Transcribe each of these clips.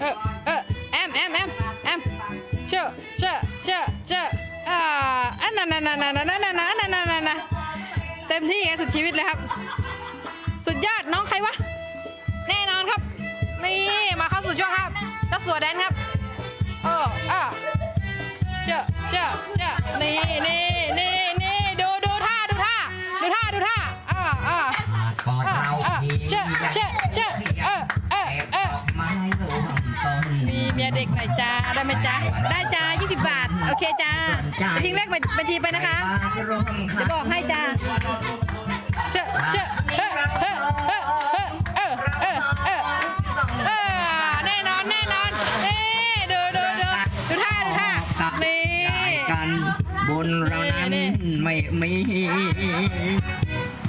เออเออแอมแอมแอมแอมเชื่อเชื่อเชื่อเชื่ออ่าอันนั้นนั่นนั่นนั่นนั่นนั่นนั่นนั่นนั่นนั่นเต็มที่ไงสุดชีวิตเลยครับ สุดยอดน้องใครวะแน่นอนครับนี่มาเข้าสู่ช่วงครับเจ้าสัวแดนครับโอ้อะเจ้าเจ้าเจ้านี่นี่นี่นี่ดูดูท่าดูท่าดูท่าดูท่าอ่าอ่าก่าเชื่อเชื่อ น่อยจ้าได้ไหมจ้าได้จ้ายี่สิบาท โอเคจ้าทิ้งเลขบัญชีไปนะคะจะบอกให้จ้าเชเชเฮ้อเฮ้อเฮ้อเฮ้อเอออเอออแน่นอนแน่นอนน่ดูดูดูดูท่าดูท่ากันบนเรานั้นไม่มี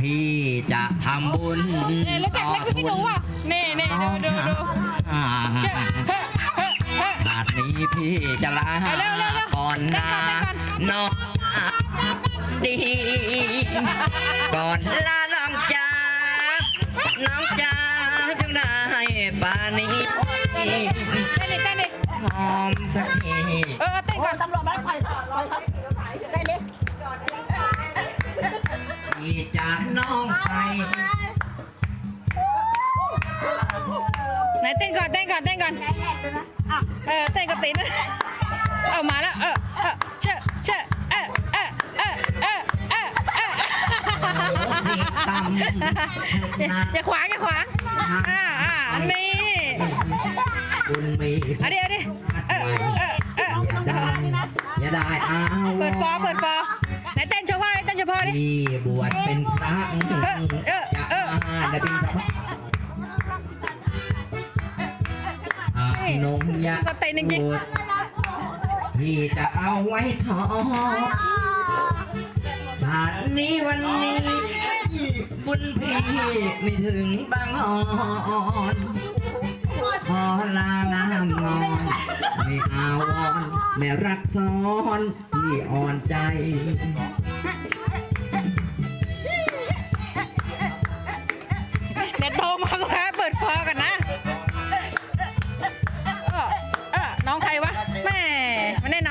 พี่จะทำบุญนี่รู้จักเล็กคือพี่หนูอะนี่นี่ดูดูดูเช ฮ้ชาตินี้พี่จะลาเอาเร็วเร็วเร็วก่อนเต้นะนก่อนเต้นก่อน น้องดีก่อนลาน้องจ้าน้องจ้าจึงได้ป่านนี้เต้นดิเต้นดิหอมสักทีเออเต้นก่อนตำรวจมาไฟไฟครับได้เลยพี่จากน้องไปไหนเต้นก่อนเต้นก่อนเต้นก่อน เออเต้นกับตีนเอามาแล้ว เออเออเชื่อเชื่อเออเออเออเออเออเอออย่าขวางอย่าขวางอ่าอ่านี่คุณมีเอาดิเอาดิเออเออเอออย่าได้อย่าได้เอาเปิดฟอเปิดฟอไหนเต้นโชว์พ่อดิเต้นโชว์พ่อดิบวชเป็นพระเออเออจะเออ นพระอาบนมยาก็เต้นจริงบวชพี่จะเอาไว้ทอชาตินี้วันนี้บุญพี่ไม่ถึงบางอ่อนพอลางามงอนไม่อาวรไม่รักซ้อนที่อ่อนใจ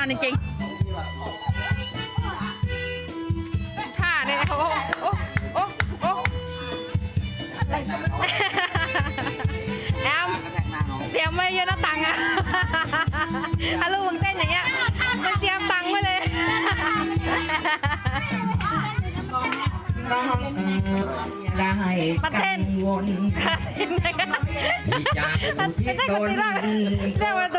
อนจริงๆท่าเนี่ยโอ้โอ้โอ้โอ้แอมเตรียมไว้เยอะนะตังค์อะถ้าลูกมึงเต้นอย่างเงี้ยมันเตรียมตังค์ไว้เลยน้องเอ๋ยได้มาเต้กันนวนค่ะเต้นนะครับที่จากเต้นที่กับตนตีร่างเรียกว่าตัว